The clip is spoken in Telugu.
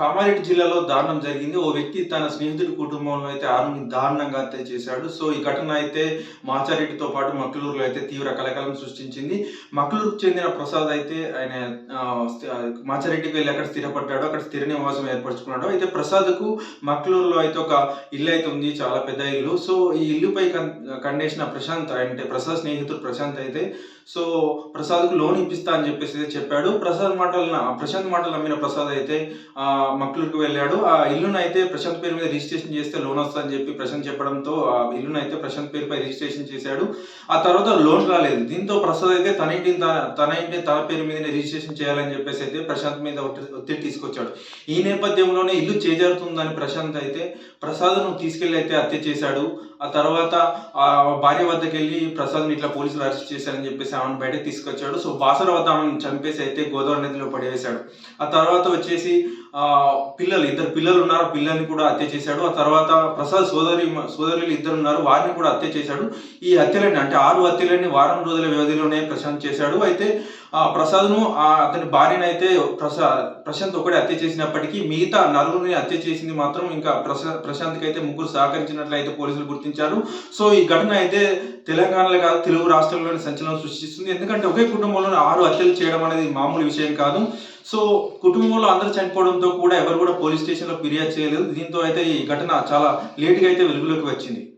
కామారెడ్డి జిల్లాలో దారుణం జరిగింది. ఓ వ్యక్తి తన స్నేహితుడి కుటుంబంలో అయితే ఆరుని దారుణంగా హత్య చేశాడు. సో ఈ ఘటన అయితే మాచారెడ్డితో పాటు మక్లూరులో అయితే తీవ్ర కలకలం సృష్టించింది. మక్లూరుకు చెందిన ప్రసాద్ అయితే ఆయన మాచారెడ్డికి వెళ్ళి అక్కడ స్థిరపడ్డాడు. అక్కడ స్థిర నివాసం ఏర్పరచుకున్నాడు. అయితే ప్రసాద్కు మక్లూరులో అయితే ఒక ఇల్లు అయితే ఉంది. చాలా పెద్ద ఇల్లు. సో ఈ ఇల్లుపై కండేసిన ప్రశాంత్ అంటే ప్రసాద్ స్నేహితుడు ప్రశాంత్ అయితే సో ప్రసాద్కు లోన్ ఇప్పిస్తా అని చెప్పేసి చెప్పాడు. ప్రసాద్ మాటలు ప్రశాంత్ మాటలు నమ్మిన ప్రసాద్ అయితే ఆ మక్లూరుకు వెళ్ళాడు. ఆ ఇల్లును అయితే ప్రశాంత్ పేరు మీద రిజిస్ట్రేషన్ చేస్తే లోన్ వస్తుందని చెప్పి ప్రశాంత్ చెప్పడంతో ఆ ఇల్లును అయితే ప్రశాంత్ పేరుపై రిజిస్ట్రేషన్ చేశాడు. ఆ తర్వాత లోన్ రాలేదు. దీంతో ప్రసాద్ అయితే తన ఇంటిని తన- తన ఇంటిని తన పేరు మీదనే రిజిస్ట్రేషన్ చేయాలని చెప్పేసి అయితే ప్రశాంత్ మీద ఒత్తిడి తీసుకొచ్చాడు. ఈ నేపథ్యంలోనే ఇల్లు చేజారుతుందని ప్రశాంత్ అయితే ప్రసాద్ను తీసుకెళ్ళి అయితే హత్య చేశాడు. ఆ తర్వాత ఆ భార్య వద్దకు వెళ్ళి ప్రసాద్ని ఇట్లా పోలీసులు అరెస్ట్ చేశారని చెప్పేసి ఆమెను బయటకు తీసుకొచ్చాడు. సో బాసర వద్ద ఆమెను చంపేసి అయితే గోదావరి నదిలో పడేశాడు ఆ తర్వాత వచ్చేసి పిల్లలు ఇద్దరు పిల్లలు ఉన్నారు పిల్లల్ని కూడా హత్య చేశాడు. ఆ తర్వాత ప్రసాద్ సోదరి సోదరులు ఇద్దరు ఉన్నారు వారిని కూడా హత్య చేశాడు. ఈ హత్యలని అంటే ఆరు హత్యలని వారం రోజుల వ్యవధిలోనే ప్రశాంత్ చేశాడు. అయితే ఆ ప్రసాద్ను అతని భార్యను అయితే ప్రసా ప్రశాంత్ ఒకటే హత్య చేసినప్పటికీ మిగతా నలుగురిని హత్య చేసింది మాత్రం ఇంకా ప్రశా ప్రశాంత్కి అయితే ముగ్గురు సహకరించినట్లయితే పోలీసులు గుర్తించారు. సో ఈ ఘటన అయితే తెలంగాణలో కాదు తెలుగు రాష్ట్రంలోని సంచలనం సృష్టిస్తుంది. ఎందుకంటే ఒకే కుటుంబంలో ఆరు హత్యలు చేయడం అనేది మామూలు విషయం కాదు. సో కుటుంబంలో అందరూ చనిపోవడంతో కూడా ఎవరు కూడా పోలీస్ స్టేషన్లో ఫిర్యాదు చేయలేదు. దీంతో అయితే ఈ ఘటన చాలా లేటుగా అయితే వెలుగులోకి వచ్చింది.